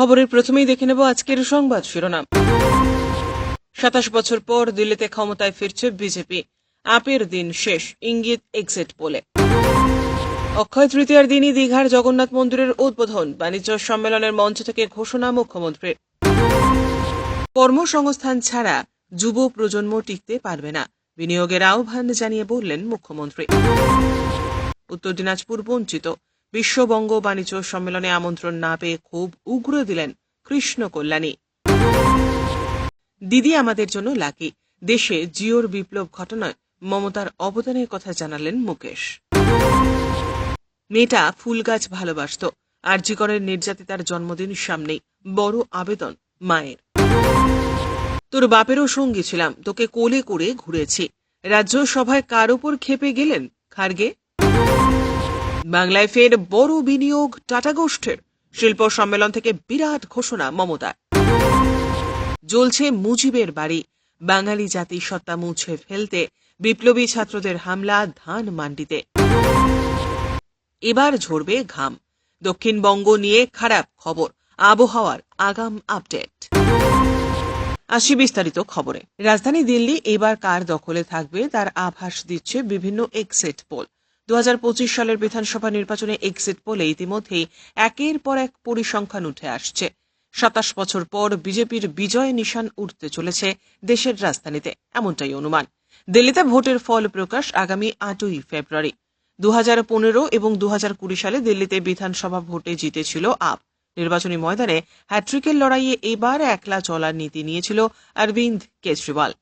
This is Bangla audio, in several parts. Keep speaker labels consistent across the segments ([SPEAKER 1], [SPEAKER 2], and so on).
[SPEAKER 1] খবরের প্রথমেই দেখে নেব আজকের সংবাদ শিরোনাম। সাতাশ বছর পর দিল্লিতে ক্ষমতায় ফিরছে বিজেপি। আপের দিন শেষ, ইঙ্গিত এক্সিট পোলে। অক্ষয় তৃতীয়ার দিনই দীঘার জগন্নাথ মন্দিরের উদ্বোধন, বাণিজ্য সম্মেলনের মঞ্চ থেকে ঘোষণা মুখ্যমন্ত্রীর। কর্মসংস্থান ছাড়া যুব প্রজন্ম টিকতে পারবে না, বিনিয়োগের আহ্বান জানিয়ে বললেন মুখ্যমন্ত্রী। উত্তর দিনাজপুর বঞ্চিত বিশ্ববঙ্গ বাণিজ্য সম্মেলনে আমন্ত্রণ না পেয়ে খুব উগ্র দিলেন কৃষ্ণ কল্যাণী। দিদি আমাদের জন্য লাকি। দেশে জিওর বিপ্লব ঘটনায় মমতার অবদানের কথা জানালেন মুকেশ। মেয়েটা ফুল গাছ ভালোবাসত। আরজিকরের নির্যাতিতার জন্মদিন সামনেই বড় আবেদন মায়ের। তোর বাপেরও সঙ্গী ছিলাম, তোকে কোলে করে ঘুরেছি। রাজ্য সভায় কার উপর খেপে গেলেন খার্গে? বাংলায় ফের বড় বিনিয়োগ টাটা গোষ্ঠের। শিল্প সম্মেলন থেকে বিরাট ঘোষণা মমতার। জ্বলছে মুজিবের বাড়ি। বাঙালি জাতি সত্তা মুছে ফেলতে বিপ্লবী ছাত্রদের হামলা ধান মান্ডিতে। এবার ঝরবে ঘাম। দক্ষিণবঙ্গ নিয়ে খারাপ খবর। আবহাওয়ার আগাম আপডেট। আসি বিস্তারিত খবরে। রাজধানী দিল্লি এবার কার দখলে থাকবে তার আভাস দিচ্ছে বিভিন্ন এক্সিট পোল দু হাজার পঁচিশ সালের বিধানসভা নির্বাচনে এক্সিট পোলে ইতিমধ্যেই একের পর এক পরিসংখ্যান উঠে আসছে। সাতাশ বছর পর বিজেপির বিজয় নিশান উঠতে চলেছে দেশের রাজধানীতে, এমনটাই অনুমান। দিল্লিতে ভোটের ফল প্রকাশ আগামী আটই ফেব্রুয়ারি। দু হাজার পনেরো এবং দু হাজার কুড়ি সালে দিল্লিতে বিধানসভা ভোটে জিতেছিল আপ। নির্বাচনী ময়দানে হ্যাট্রিকের লড়াইয়ে এবার একলা চলার নীতি নিয়েছিল অরবিন্দ কেজরিওয়াল।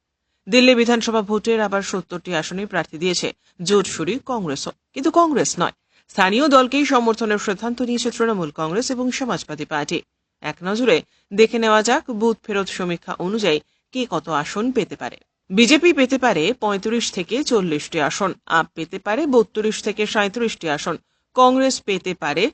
[SPEAKER 1] দিল্লি বিধানসভা ভোটের আবার সত্তরটি আসনে প্রার্থী দিয়েছে জোটসুরি কংগ্রেসও। কিন্তু কংগ্রেস নয়। স্থানীয় দলকেই সমর্থনের সিদ্ধান্ত নিয়েছে তৃণমূল কংগ্রেস এবং সমাজবাদী পার্টি। এক নজরে দেখে নেওয়া যাক বুথ ফেরত সমীক্ষা অনুযায়ী কে কত আসন পেতে পারে। বিজেপি পেতে পারে পঁয়ত্রিশ থেকে চল্লিশটি আসন, আপ পেতে পারে বত্রিশ থেকে সাঁত্রিশটি আসন, কংগ্রেস পেতে পারে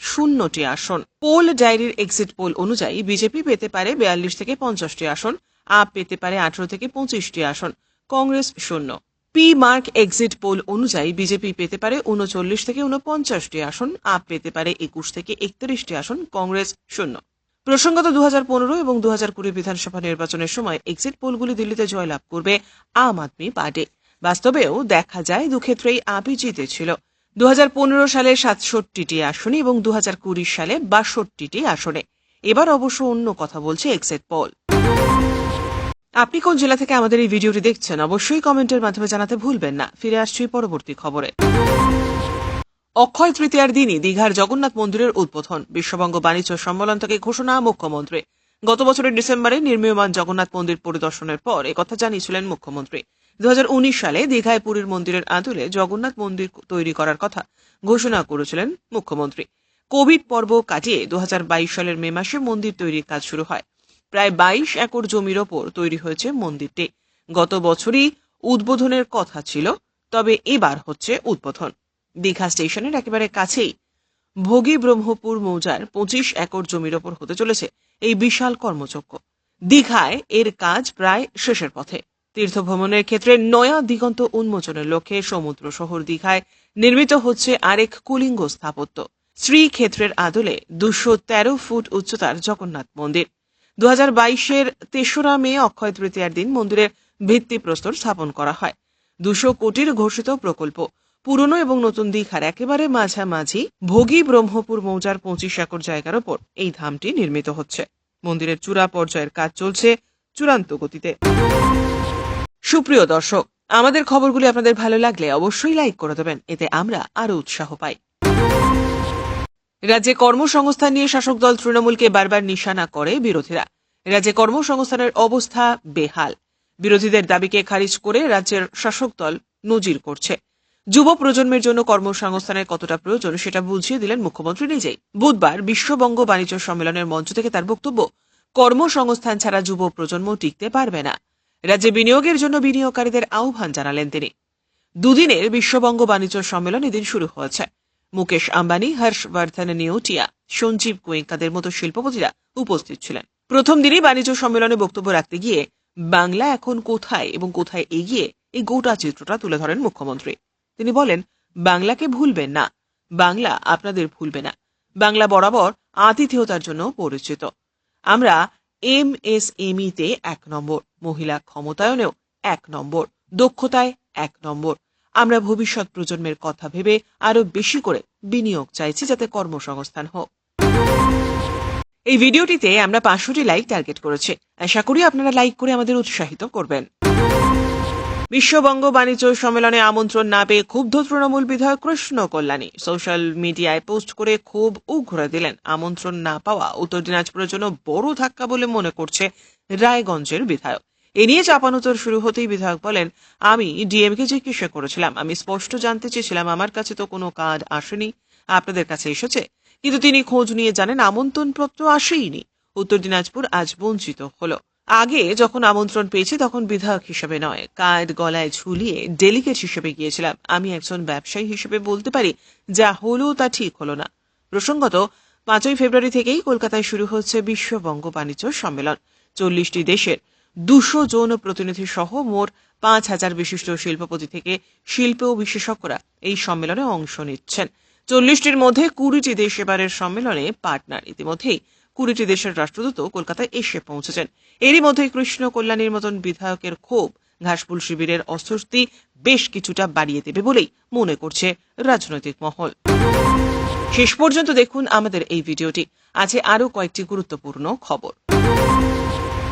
[SPEAKER 1] শূন্যটি আসন। পোল ডায়েরির এক্সিট পোল অনুযায়ী বিজেপি পেতে পারে বিয়াল্লিশ থেকে পঞ্চাশটি আসন আপ পেতে পারে আঠারো থেকে পঁচিশটি আসন। কংগ্রেস শূন্য। পি মার্ক এক্সিট পোল অনুযায়ী বিজেপি পেতে পারে উনচল্লিশ থেকে উনপঞ্চাশটি আসন, আপ পেতে পারে একুশ থেকে একত্রিশটি আসন, কংগ্রেস শূন্য। প্রসঙ্গত দু এবং দু কুড়ি বিধানসভা নির্বাচনের সময় এক্সিট পোলগুলি দিল্লিতে জয়লাভ করবে আম আদমি পার্টি। বাস্তবেও দেখা যায় দুক্ষেত্রেই আপই জিতেছিল। দু পনেরো সালে সাতষট্টিটি আসনে এবং দু কুড়ি সালে বাষট্টিটি আসনে। এবার অবশ্য অন্য কথা বলছে এক্সিট পোল। আপনি কোন জেলা থেকে আমাদের এই ভিডিওটি দেখছেন, অবশ্যই কমেন্টের মাধ্যমে জানাতে ভুলবেন না। ফিরে আসছি পরবর্তী খবরে। অক্ষয় তৃতীয়ার দিনই দীঘার জগন্নাথ মন্দিরের উদ্বোধন। বিশ্ববঙ্গ বাণিজ্য সম্মেলন থেকে ঘোষণা মুখ্যমন্ত্রী। গত বছরের ডিসেম্বরে নির্মীয়মান জগন্নাথ মন্দির পরিদর্শনের পর একথা জানিয়েছিলেন মুখ্যমন্ত্রী। দু হাজার উনিশ সালে দীঘায় পুরীর মন্দিরের আদলে জগন্নাথ মন্দির তৈরি করার কথা ঘোষণা করেছিলেন মুখ্যমন্ত্রী। কোভিড পর্ব কাটিয়ে দু হাজার বাইশ সালের মে মাসে মন্দির তৈরির কাজ শুরু হয়। প্রায় বাইশ একর জমির ওপর তৈরি হয়েছে মন্দিরটি। গত বছরই উদ্বোধনের কথা ছিল, তবে এবার হচ্ছে উদ্বোধন। দীঘা স্টেশনের একেবারে কাছেই ভোগী ব্রহ্মপুর মৌজার পঁচিশ একর জমির ওপর হতে চলেছে এই বিশাল কর্মযজ্ঞ দীঘায় এর কাজ প্রায় শেষের পথে। তীর্থ ভ্রমণের ক্ষেত্রে নয়া দিগন্ত উন্মোচনের লক্ষ্যে সমুদ্র শহর দীঘায় নির্মিত হচ্ছে আরেক কুলিঙ্গ স্থাপত্য। শ্রীক্ষেত্রের আদলে দুশো তেরো ফুট উচ্চতার জগন্নাথ মন্দির। দু হাজার বাইশের তেসরা মে, অক্ষয় তৃতীয়ার দিন মন্দিরের ভিত্তিপ্রস্তর স্থাপন করা হয়। দুশো কোটির ঘোষিত প্রকল্প। পুরনো এবং নতুন দীঘার একেবারে মাঝামাঝি ভোগী ব্রহ্মপুর মৌজার পঁচিশ একর জায়গার ওপর এই ধামটি নির্মিত হচ্ছে। মন্দিরের চূড়া পর্যায়ের কাজ চলছে চূড়ান্ত গতিতে। সুপ্রিয় দর্শক, আমাদের খবরগুলি আপনাদের ভালো লাগলে অবশ্যই লাইক করে দেবেন। এতে আমরা আরও উৎসাহ পাই। রাজ্যে কর্মসংস্থান নিয়ে শাসক দল তৃণমূলকে বারবার নিশানা করে বিরোধীরা। রাজ্যে কর্মসংস্থানের অবস্থা বেহাল। বিরোধীদের দাবিকে খারিজ করে রাজ্যের শাসক দল নজির করছে। যুব প্রজন্মের জন্য কর্মসংস্থানের কতটা প্রয়োজন সেটা বুঝিয়ে দিলেন মুখ্যমন্ত্রী নিজেই। বুধবার বিশ্ববঙ্গ বাণিজ্য সম্মেলনের মঞ্চ থেকে তার বক্তব্য, কর্মসংস্থান ছাড়া যুব প্রজন্ম টিকতে পারবে না। রাজ্যে বিনিয়োগের জন্য বিনিয়োগকারীদের আহ্বান জানালেন তিনি। দুদিনের বিশ্ববঙ্গ বাণিজ্য সম্মেলন এদিন শুরু হয়েছে। মুকেশ আম্বানি হর্ষবর্ধন নিউটিয়া সঞ্জীব গোয়েঙ্কাদের মতো শিল্পপতিরা উপস্থিত ছিলেন। প্রথম দিনই বাণিজ্য সম্মেলনে বক্তব্য রাখতে গিয়ে বাংলা এখন কোথায় এবং কোথায় এগিয়ে এই গোটা চিত্রটা তুলে ধরেন মুখ্যমন্ত্রী। তিনি বলেন, বাংলাকে ভুলবেন না। বাংলা আপনাদের ভুলবে না। বাংলা বরাবর আতিথেয়তার জন্য পরিচিত। আমরা এম এস তে এক নম্বর, মহিলা ক্ষমতায়নেও এক নম্বর, দক্ষতায় এক নম্বর। আমরা ভবিষ্যৎ প্রজন্মের কথা ভেবে আরও বেশি করে বিনিয়োগ চাইছি যাতে কর্মসংস্থান হোক। এই ভিডিওটিতে আমরা পাঁচশোটি লাইক টার্গেট করেছি। আশা করি আপনারা লাইক করে আমাদের উৎসাহিত করবেন। বিশ্ববঙ্গ বাণিজ্য সম্মেলনে আমন্ত্রণ না পেয়ে ক্ষুব্ধ তৃণমূল বিধায়ক কৃষ্ণ কল্যাণী সোশ্যাল মিডিয়ায় পোস্ট করে খুব উঘরে দিলেন। আমন্ত্রণ না পাওয়া উত্তর দিনাজপুরের জন্য বড় ধাক্কা বলে মনে করছে রায়গঞ্জের বিধায়ক। এ নিয়ে চাপানুতর শুরু হতেই বিধায়ক বলেন, আমি ডিএমকে জিজ্ঞাসা করেছিলাম, আমি স্পষ্ট জানতে চেয়েছিলাম, আমার কাছে তো কোনো কার্ড আসেনি, আপনাদের কাছে এসেছে, কিন্তু তিনি খোঁজ নিয়ে জানেন আমন্ত্রণপত্র আসেইনি। উত্তর দিনাজপুর আজ বঞ্চিত হলো। আগে যখন আমন্ত্রণ পেয়েছি তখন বিধায়ক হিসেবে নয়, কার্ড গলায় ঝুলিয়ে ডেলিগেট হিসেবে গিয়েছিলাম। আমি একজন ব্যবসায়ী হিসেবে বলতে পারি, যা হলো তা ঠিক হলো না। প্রসঙ্গত, পাঁচই ফেব্রুয়ারি থেকেই কলকাতায় শুরু হচ্ছে বিশ্ববঙ্গ বাণিজ্য সম্মেলন। চল্লিশটি দেশের দুশো জন প্রতিনিধি সহ মোট পাঁচ হাজার বিশিষ্ট শিল্পপতি থেকে শিল্প ও বিশেষজ্ঞরা এই সম্মেলনে অংশ নিচ্ছেন। চল্লিশটির মধ্যে কুড়িটি দেশ এবারের সম্মেলনে পার্টনার। ইতিমধ্যেই কুড়িটি দেশের রাষ্ট্রদূত কলকাতায় এসে পৌঁছেছেন। এরই মধ্যে কৃষ্ণ কল্যাণীর মতন বিধায়কের ক্ষোভ ঘাসফুল শিবিরের অস্বস্তি বেশ কিছুটা বাড়িয়ে দেবে বলেই মনে করছে রাজনৈতিক মহল। শেষ পর্যন্ত দেখুন আমাদের এই ভিডিওটি। আছে আরও কয়েকটি গুরুত্বপূর্ণ খবর।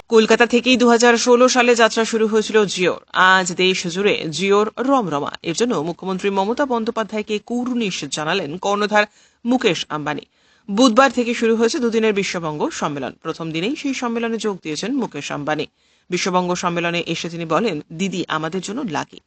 [SPEAKER 1] কলকাতা থেকেই দু হাজার ষোলো সালে যাত্রা শুরু হয়েছিল জিওর। আজ দেশ জুড়ে জিওর রমরমা। এর জন্য মুখ্যমন্ত্রী মমতা বন্দ্যোপাধ্যায়কে কুর্নিশ জানালেন কর্ণধার মুকেশ আম্বানি। বুধবার থেকে শুরু হয়েছে দুদিনের বিশ্ববঙ্গ সম্মেলন। প্রথম দিনেই সেই সম্মেলনে যোগ দিয়েছেন মুকেশ আম্বানি। বিশ্ববঙ্গ সম্মেলনে এসে তিনি বলেন, দিদি, আমাদের জন্য লাকি।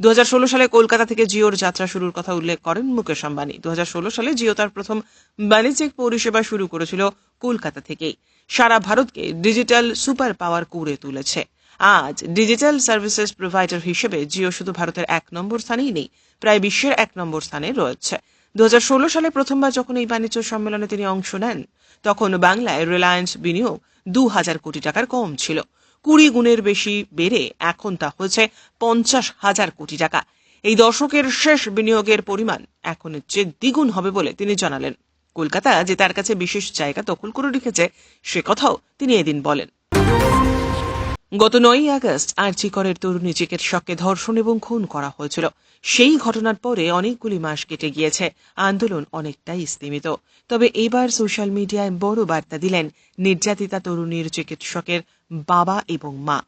[SPEAKER 1] দু হাজার ষোলো সালে কলকাতা থেকে জিওর যাত্রা শুরুর কথা উল্লেখ করেন মুকেশ আম্বানি। দু হাজার ষোলো সালে জিও তার প্রথম বাণিজ্যিক পরিষেবা শুরু করেছিল কলকাতা থেকেই। সারা ভারতকে ডিজিটাল সুপার পাওয়ার করে তুলেছে। আজ ডিজিটাল সার্ভিসেস প্রোভাইডার হিসেবে জিও শুধু ভারতের এক নম্বর স্থানেই নেই, প্রায় বিশ্বের এক নম্বর স্থানে রয়েছে। দু হাজার ষোলো সালে প্রথমবার যখন এই বাণিজ্য সম্মেলনে তিনি অংশ নেন, তখন বাংলায় রিলায়েন্স বিনিয়োগ দু হাজার কোটি টাকার কম ছিল। কুড়ি গুণের বেশি বেড়ে এখন তা হয়েছে পঞ্চাশ হাজার কোটি টাকা। এই দশকের শেষ বিনিয়োগের পরিমাণ এখন চেয়ে দ্বিগুণ হবে বলে তিনি জানালেন। কলকাতা যে তার কাছে বিশেষ জায়গা দখল করে রেখেছে, সে কথাও তিনি এদিন বলেন। গত নয়ই আগস্ট আর্চিকরের তরুণী চিকিৎসককে ধর্ষণ এবং খুন করা হয়েছিল। সেই ঘটনার পরে অনেকগুলি মাস কেটে গিয়েছে। আন্দোলন অনেকটাই স্তীমিত তবে এবার সোশ্যাল মিডিয়ায় বড় বার্তা দিলেন নির্যাতিতা তরুণীর চিকিৎসকের বাবা এবং মা।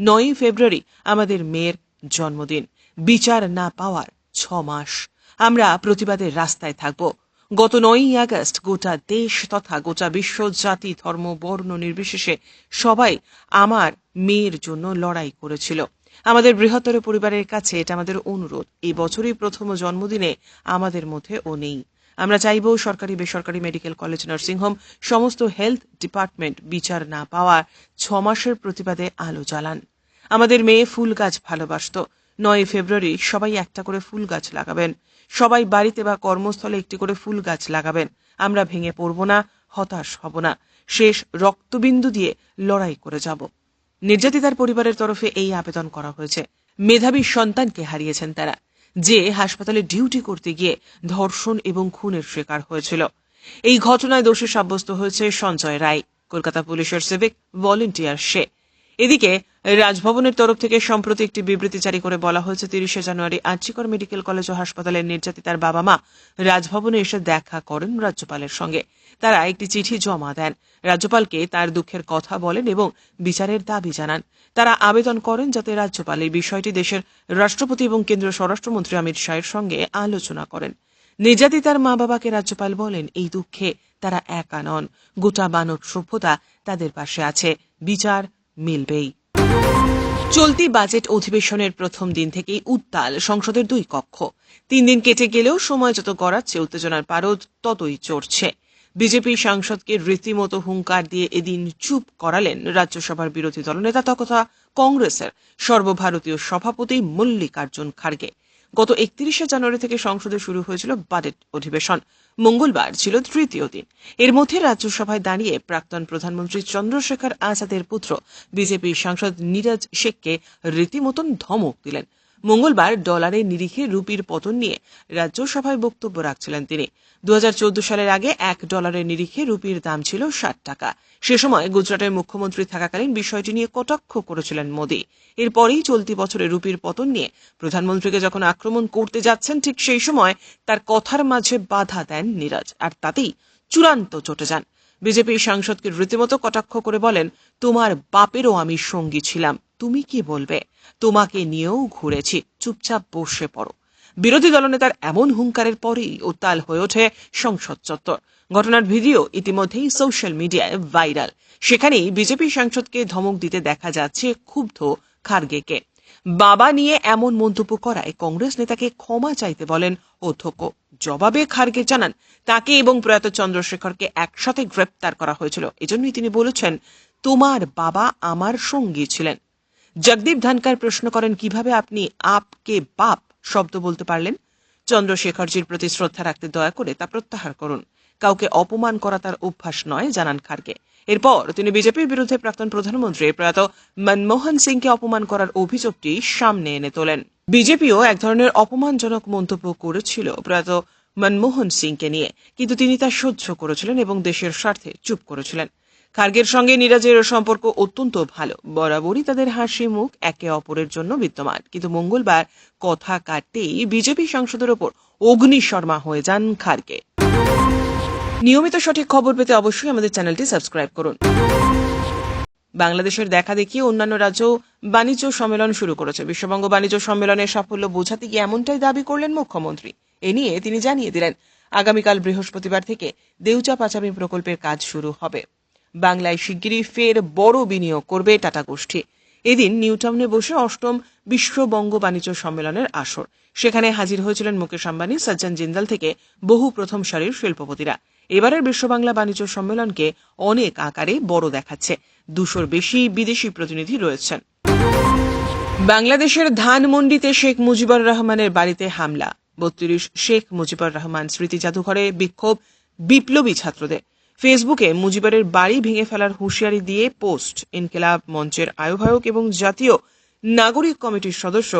[SPEAKER 1] নয়ই ফেব্রুয়ারি আমাদের মেয়ের জন্মদিন। বিচার না পাওয়ার ছ মাস। আমরা প্রতিবাদের রাস্তায় থাকব। গত নয়ই আগস্ট গোটা দেশ তথা গোটা বিশ্ব জাতি, ধর্ম, বর্ণ নির্বিশেষে সবাই আমার মেয়ের জন্য লড়াই করেছিল। আমাদের বৃহত্তর পরিবারের কাছে এটা আমাদের অনুরোধ। এই বছরই প্রথম জন্মদিনে আমাদের মধ্যে ও নেই। আমরা চাইব সরকারি, বেসরকারি মেডিকেল কলেজ নার্সিংহোম সমস্ত হেলথ ডিপার্টমেন্ট বিচার না পাওয়ার ছ মাসের প্রতিবাদে আলো জ্বালান। আমাদের মেয়ে ফুল গাছ ভালোবাসত। নয় ফেব্রুয়ারি সবাই একটা করে ফুল গাছ লাগাবেন। সবাই বাড়িতে বা কর্মস্থলে একটি করে ফুল গাছ লাগাবেন। আমরা ভেঙে পড়ব না, হতাশ হব না। শেষ রক্তবিন্দু দিয়ে লড়াই করে যাব। নির্যাতিতার পরিবারের তরফে এই আবেদন করা হয়েছে। মেধাবী সন্তানকে হারিয়েছেন তারা, যে হাসপাতালে ডিউটি করতে গিয়ে ধর্ষণ এবং খুনের শিকার হয়েছিল। এই ঘটনায় দোষী সাব্যস্ত হয়েছে সঞ্জয় রায়, কলকাতা পুলিশের সিভিক ভলেন্টিয়ার সে। এদিকে রাজভবনের তরফ থেকে সম্প্রতি একটি বিবৃতি জারি করে বলা হয়েছে, তিরিশে জানুয়ারি আর্চিকর মেডিকেল কলেজ ও হাসপাতালের নির্যাতিতার বাবা মা রাজভবনে এসে দেখা করেন রাজ্যপালের সঙ্গে। তারা একটি চিঠি জমা দেন। রাজ্যপালকে তার দুঃখের কথা বলেন এবং বিচারের দাবি জানান। তারা আবেদন করেন যাতে রাজ্যপাল এই বিষয়টি দেশের রাষ্ট্রপতি এবং কেন্দ্রীয় স্বরাষ্ট্রমন্ত্রী অমিত শাহের সঙ্গে আলোচনা করেন। নির্যাতিতার মা বাবাকে রাজ্যপাল বলেন, এই দুঃখে তারা একা নন। গোটা মানব সভ্যতা তাদের পাশে আছে। বিচার মিলবেই। চলতি বাজেট অধিবেশনের প্রথম দিন থেকেই উত্তাল সংসদের দুই কক্ষ। তিন দিন কেটে গেলেও সময় যত গড়াচ্ছে, উত্তেজনার পারদ ততই চড়ছে। বিজেপি সাংসদকে রীতিমতো হুঙ্কার দিয়ে এদিন চুপ করালেন রাজ্যসভার বিরোধী দলনেতা তথা কংগ্রেসের সর্বভারতীয় সভাপতি মল্লিকার্জুন খার্গে। গত একত্রিশে জানুয়ারি থেকে সংসদে শুরু হয়েছিল বাজেট অধিবেশন। মঙ্গলবার ছিল তৃতীয় দিন। এর মধ্যে রাজ্যসভায় দাঁড়িয়ে প্রাক্তন প্রধানমন্ত্রী চন্দ্রশেখর আজাদের পুত্র, বিজেপি সাংসদ নীরাজ শেখকে রীতিমতন ধমক দিলেন। মঙ্গলবার ডলারের নিরিখে রুপির পতন নিয়ে রাজ্যসভায় বক্তব্য রাখছিলেন তিনি। দু হাজার চোদ্দ সালের আগে এক ডলারের নিরিখে রুপির দাম ছিল ষাট টাকা। সে সময় গুজরাটের মুখ্যমন্ত্রী থাকাকালীন বিষয়টি নিয়ে কটাক্ষ করেছিলেন মোদী। এরপরেই চলতি বছরে রুপির পতন নিয়ে প্রধানমন্ত্রীকে যখন আক্রমণ করতে যাচ্ছেন, ঠিক সেই সময় তার কথার মাঝে বাধা দেন নীরাজ, আর তাতেই চূড়ান্ত চটে যান। বিজেপি সাংসদকে রীতিমতো কটাক্ষ করে বলেন, তোমার বাপেরও আমি সঙ্গী ছিলাম। তুমি কি বলবে? তোমাকে নিয়েও ঘুরেছি। চুপচাপ বসে পড়ো। বিরোধী দলনেতার এমন হুঙ্কারের পরেই উত্তাল হয়ে ওঠে সংসদ চত্বর। ঘটনার ভিডিও ইতিমধ্যেই সোশ্যাল মিডিয়ায় ভাইরাল। সেখানেই বিজেপি সাংসদকে ধমক দিতে দেখা যাচ্ছে ক্ষুব্ধ খার্গেকে। বাবা নিয়ে এমন মন্তব্য করায় কংগ্রেস নেতাকে ক্ষমা চাইতে বলেন অধ্যক্ষ। জবাবে খার্গে জানান, তাকে এবং প্রয়াত চন্দ্রশেখরকে একসাথে গ্রেপ্তার করা হয়েছিল। এজন্যই তিনি বলেছেন, তোমার বাবা আমার সঙ্গী ছিলেন। জগদীপ ধানকার প্রশ্ন করেন, কীভাবে আপনি আপকে বাপ শব্দ বলতে পারলেন? চন্দ্রশেখরজির প্রতি শ্রদ্ধা রাখতে দয়া করে তা প্রত্যাহার করুন। কাউকে অপমান করা তার অভ্যাস নয়, জানান খার্গে। এরপর তিনি বিজেপির বিরুদ্ধে প্রাক্তন প্রধানমন্ত্রী প্রয়াত মনমোহন সিংকে অপমান করার অভিযোগটি সামনে এনে তোলেন। বিজেপিও এক ধরনের অপমানজনক মন্তব্য করেছিল প্রয়াত মনমোহন সিংকে নিয়ে। কিন্তু তিনি তা সহ্য করেছিলেন এবং দেশের স্বার্থে চুপ করেছিলেন। খার্গের সঙ্গে নিরাজের সম্পর্ক অত্যন্ত ভালো। বরাবরই তাদের হাসি মুখ একে অপরের জন্য বিদ্যমান। কিন্তু মঙ্গলবার কথা কাটতেই বিজেপি সাংসদের ওপর অগ্নিশর্মা হয়ে যান খার্গে। নিয়মিত সঠিক খবর পেতে অবশ্যই আমাদের চ্যানেলটি সাবস্ক্রাইব করুন। বাংলাদেশের দেখা দেখি অন্যান্য রাজ্য বাণিজ্য সম্মেলন শুরু করেছে। বিশ্ববঙ্গ বাণিজ্য সম্মেলনের সাফল্য বোঝাতে গিয়ে এমনটাই দাবি করলেন মুখ্যমন্ত্রী। এ নিয়ে তিনি জানিয়ে দিলেন, আগামীকাল বৃহস্পতিবার থেকে দেউচা পাচামি প্রকল্পের কাজ শুরু হবে। বাংলায় শিগগিরই ফের বড় বিনিয়োগ করবে টাটা গোষ্ঠী। এদিন নিউটাউনে বসে অষ্টম বিশ্ববঙ্গ বাণিজ্য সম্মেলনের আসর। সেখানে হাজির হয়েছিলেন মুকেশ আম্বানি, সজ্জন জিন্দাল থেকে বহু প্রথম সারির শিল্পপতিরা। এবারের বিশ্ব বাংলা বাণিজ্য সম্মেলনকে অনেক আকারে বড় দেখাচ্ছে। দুশোর বেশি বিদেশি প্রতিনিধি রয়েছেন। বাংলাদেশের ধানমন্ডিতে শেখ মুজিবুর রহমানের বাড়িতে হামলা। বত্রিশ শেখ মুজিবুর রহমান স্মৃতি জাদুঘরে বিক্ষোভ বিপ্লবী ছাত্রদের। ফেসবুকে মুজিবুরের বাড়ি ভেঙে ফেলার হুঁশিয়ারি দিয়ে পোস্ট, ইনকিলাব মঞ্চের আহ্বায়ক এবং জাতীয় নাগরিক কমিটির সদস্য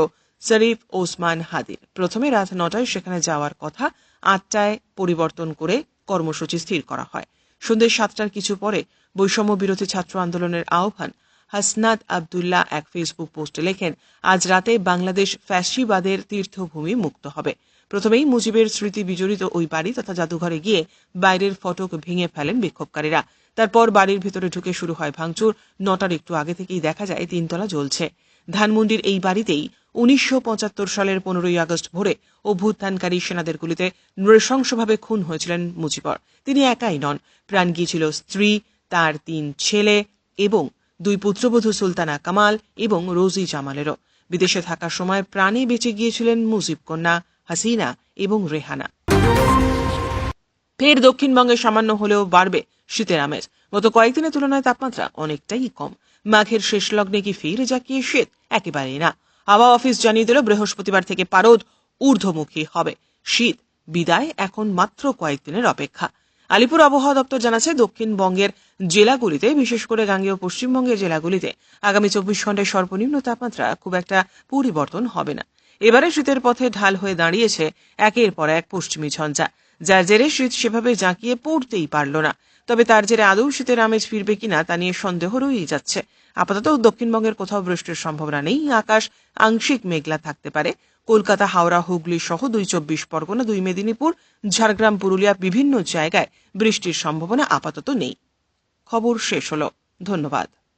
[SPEAKER 1] শরীফ ওসমান হাদির। প্রথমে রাত নটায় সেখানে যাওয়ার কথা আটটায় পরিবর্তন করে কর্মসূচি স্থির করা হয়। সন্ধ্যে সাতটার কিছু পরে বৈষম্য বিরোধী ছাত্র আন্দোলনের আহ্বান হাসনাদ আবদুল্লাহ এক ফেসবুক পোস্টে লেখেন, আজ রাতে বাংলাদেশ ফ্যাসিবাদের তীর্থভূমি মুক্ত হবে। প্রথমেই মুজিবের স্মৃতি বিজড়িত ওই বাড়ি তথা জাদুঘরে গিয়ে বাইরের ফটক ভেঙে ফেলেন বিক্ষোভকারীরা। তারপর বাড়ির ভিতরে ঢুকে শুরু হয় ভাঙচুর। নটার একটু আগে থেকেই দেখা যায় তিনতলা জ্বলছে। ধানমন্ডির এই বাড়িতেই উনিশশো পঁচাত্তর সালের পনেরোই আগস্ট ভোরে অভ্যুত্থানকারী সেনাদের গুলিতে নৃশংসভাবে খুন হয়েছিলেন মুজিবর। তিনি একাই নন। প্রাণ গিয়েছিল স্ত্রী, তার তিন ছেলে এবং দুই পুত্রবধূ সুলতানা কামাল এবং রোজি জামালেরও। বিদেশে থাকার সময় প্রাণে বেঁচে গিয়েছিলেন মুজিব কন্যা হাসিনা এবং রেহানা। ফের দক্ষিণবঙ্গে সামান্য হলেও বাড়বে শীতের আমেজ। গত কয়েকদিনের তুলনায় তাপমাত্রা অনেকটাই কম। মাঘের শেষ লগ্নে কি ফিরে জাকিয়ে শীত? একেবারেই না। হাওয়া অফিস জানিয়ে দিল, বৃহস্পতিবার থেকে পারদ ঊর্ধ্বমুখী হবে। শীত বিদায় এখন মাত্র কয়েকদিনের অপেক্ষা। আলিপুর আবহাওয়া দপ্তর জানাচ্ছে, দক্ষিণবঙ্গের জেলাগুলিতে, বিশেষ করে গাঙ্গেয় পশ্চিমবঙ্গের জেলাগুলিতে, আগামী চব্বিশ ঘন্টায় সর্বনিম্ন তাপমাত্রা খুব একটা পরিবর্তন হবে না। এবারে শীতের পথে ঢাল হয়ে দাঁড়িয়েছে একের পর এক পশ্চিমী ঝঞ্ঝা। যার জেরে শীত সেভাবে জাঁকিয়ে পড়তেই পারল না। তবে তার জেরে আদৌ শীতের আমেজ ফিরবে কিনা তা নিয়ে সন্দেহ রয়েই যাচ্ছে। আপাতত দক্ষিণবঙ্গের কোথাও বৃষ্টির সম্ভাবনা নেই। আকাশ আংশিক মেঘলা থাকতে পারে। কলকাতা, হাওড়া, হুগলি সহ দুই চব্বিশ পরগনা, দুই মেদিনীপুর, ঝাড়গ্রাম, পুরুলিয়া বিভিন্ন জায়গায় বৃষ্টির সম্ভাবনা আপাতত নেই। খবর শেষ হলো। ধন্যবাদ।